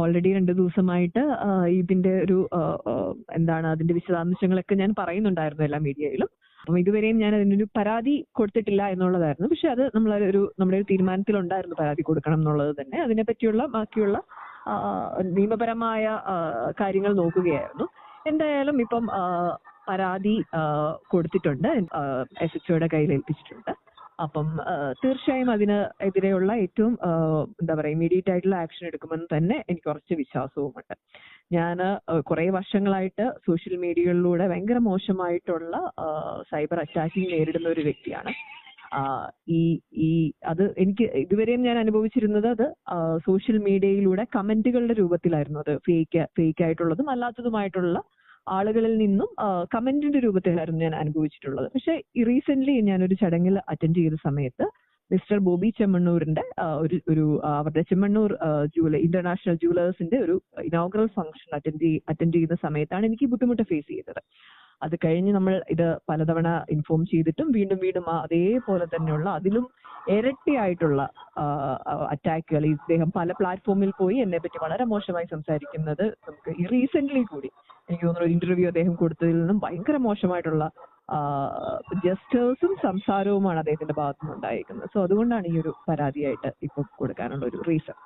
Already രണ്ട് ദിവസമായിട്ട് ഇതിന്റെ ഒരു എന്താണ് അതിന്റെ വിശദാംശങ്ങളൊക്കെ ഞാൻ പറയുന്നുണ്ടായിരുന്നു എല്ലാ മീഡിയയിലും. അപ്പം ഇതുവരെയും ഞാൻ അതിനൊരു പരാതി കൊടുത്തിട്ടില്ല എന്നുള്ളതായിരുന്നു. പക്ഷെ അത് നമ്മളൊരു നമ്മുടെ ഒരു തീരുമാനത്തിലുണ്ടായിരുന്നു പരാതി കൊടുക്കണം എന്നുള്ളത് തന്നെ. അതിനെപ്പറ്റിയുള്ള ബാക്കിയുള്ള നിയമപരമായ കാര്യങ്ങൾ നോക്കുകയായിരുന്നു. എന്തായാലും ഇപ്പം പരാതി കൊടുത്തിട്ടുണ്ട്. എസ് എച്ച് ഒയുടെ കയ്യിൽ ഏൽപ്പിച്ചിട്ടുണ്ട്. അപ്പം തീർച്ചയായും അതിന് എതിരെയുള്ള ഏറ്റവും എന്താ പറയുക ഇമ്മീഡിയറ്റ് ആയിട്ടുള്ള ആക്ഷൻ എടുക്കുമെന്ന് തന്നെ എനിക്ക് കുറച്ച് വിശ്വാസവുമുണ്ട്. ഞാൻ കുറെ വർഷങ്ങളായിട്ട് സോഷ്യൽ മീഡിയകളിലൂടെ ഭയങ്കര മോശമായിട്ടുള്ള സൈബർ അറ്റാക്കിംഗ് നേരിടുന്ന ഒരു വ്യക്തിയാണ്. ഈ ഈ അത് എനിക്ക് ഇതുവരെയും ഞാൻ അനുഭവിച്ചിരുന്നത് അത് സോഷ്യൽ മീഡിയയിലൂടെ കമന്റുകളുടെ രൂപത്തിലായിരുന്നു. അത് ഫേക്ക് ഫേക്ക് ആയിട്ടുള്ളതും അല്ലാത്തതുമായിട്ടുള്ള ആളുകളിൽ നിന്നും കമന്റിന്റെ രൂപത്തിലായിരുന്നു ഞാൻ അനുഭവിച്ചിട്ടുള്ളത്. പക്ഷെ റീസെന്റ് ഞാനൊരു ചടങ്ങിൽ അറ്റൻഡ് ചെയ്ത സമയത്ത് മിസ്റ്റർ ബോബി ചെമ്മണ്ണൂരിന്റെ ഒരു ഒരു അവരുടെ ചെമ്മണ്ണൂർ ജൂല ഇന്റർനാഷണൽ ജൂവലേഴ്സിന്റെ ഒരു ഇനോഗ്രൽ ഫംഗ്ഷൻ അറ്റൻഡ് അറ്റൻഡ് ചെയ്യുന്ന സമയത്താണ് എനിക്ക് ബുദ്ധിമുട്ട് ഫേസ് ചെയ്തത്. അത് കഴിഞ്ഞ് നമ്മൾ ഇത് പലതവണ ഇൻഫോം ചെയ്തിട്ടും വീണ്ടും വീണ്ടും അതേപോലെ തന്നെയുള്ള അതിലും ഇരട്ടിയായിട്ടുള്ള അറ്റാക്കുകൾ ഇദ്ദേഹം പല പ്ലാറ്റ്ഫോമിൽ പോയി എന്നെ പറ്റി വളരെ മോശമായി സംസാരിക്കുന്നത് നമുക്ക് ഈ റീസെന്റ് കൂടി തോന്നുന്നു ഒരു ഇന്റർവ്യൂ അദ്ദേഹം കൊടുത്തതിൽ നിന്നും ഭയങ്കര മോശമായിട്ടുള്ള ജസ്റ്റേഴ്സും സംസാരവുമാണ് അദ്ദേഹത്തിന്റെ ഭാഗത്തുനിന്ന് ഉണ്ടായിരിക്കുന്നത് സോ അതുകൊണ്ടാണ് ഈ ഒരു പരാതിയായിട്ട് ഇപ്പൊ കൊടുക്കാനുള്ള ഒരു റീസൺ